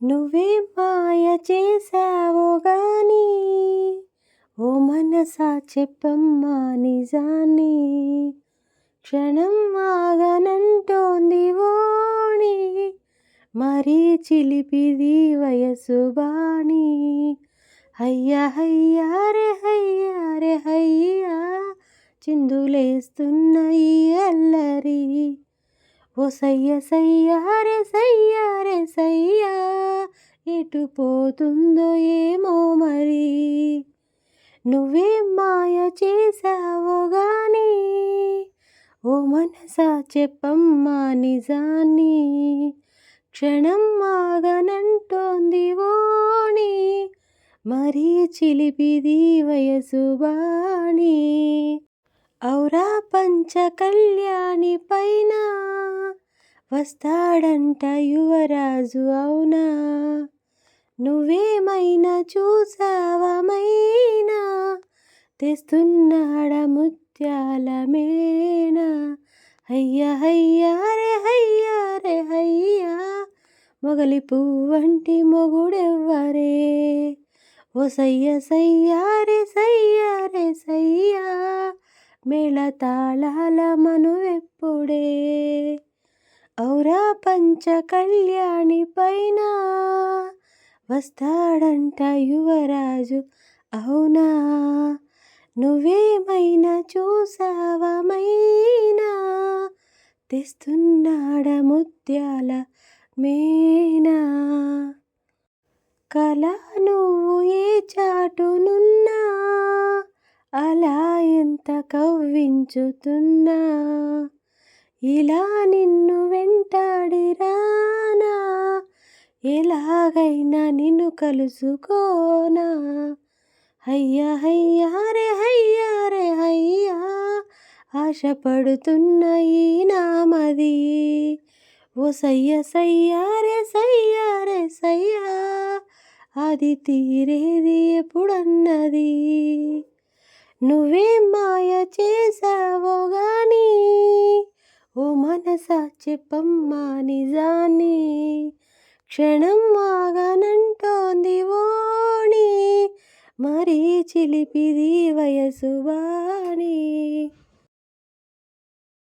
నువ్వే మాయ చేసావో గాని ఓ మనసా చెప్పమ్మా నిజాన్ని. క్షణం ఆగనంటోంది ఓణి మరీ చిలిపిది వయసు బాణి. హయ్యా హయ్యా రే హయ్యా రే హయ్యా చిందులేస్తున్నాయి అల్లరి. ఓ సయ్య సయ్యా రే సయ్యా రే సయ్యా ఎటు పోతుందో ఏమో మరి. నువ్వే మాయ చేసావో గాని ఓ మనసా చెప్పమ్మా నిజాన్ని. క్షణం మాగనంటోంది ఓణి మరీ చిలిపిది వయసు బాణి. ఔరా పంచ కళ్యాణి పైన వస్తాడంట యువరాజు అవునా? నువ్వేమైనా చూసావమైనా తెస్తున్నాడ ముత్యాల మేనా? హయ్యా హయ్యా రే హయ్యా రే హయ్యా మొగలి పువ్వంటి మొగుడెవ్వరే? ఓ సయ్య సయ్యా రే సయ్యా రే సయ్యా. మేళ తాళాల మనువెప్పుడే? ఔరా పంచ కళ్యాణి పైన? వస్తాడంట యువరాజు. అవునా? నువ్వేమైనా చూసావమైనా తెస్తున్నాడ ముత్యాల మేనా? కళ నువ్వు ఏ చాటునున్నా? అలా ఎంత కవ్వించుతున్నా? ఇలా నిన్ను వెంటాడిరా ఎలాగైనా నిన్ను కలుసుకోనా? హయ్యా హయ్యా రే హయ్యా రే హయ్యా ఆశపడుతున్న ఈ నామది. ఓ సయ్య సయ్యా రే సయ్యా రే సయ్యా అది తీరేది ఎప్పుడన్నది? నువ్వే మాయ చేసావో గాని ఓ మనసా చెప్పమ్మా నిజాన్ని. క్షణం ఆగనంటోంది ఓణి మరీ చిలిపిది వయసు బాణి.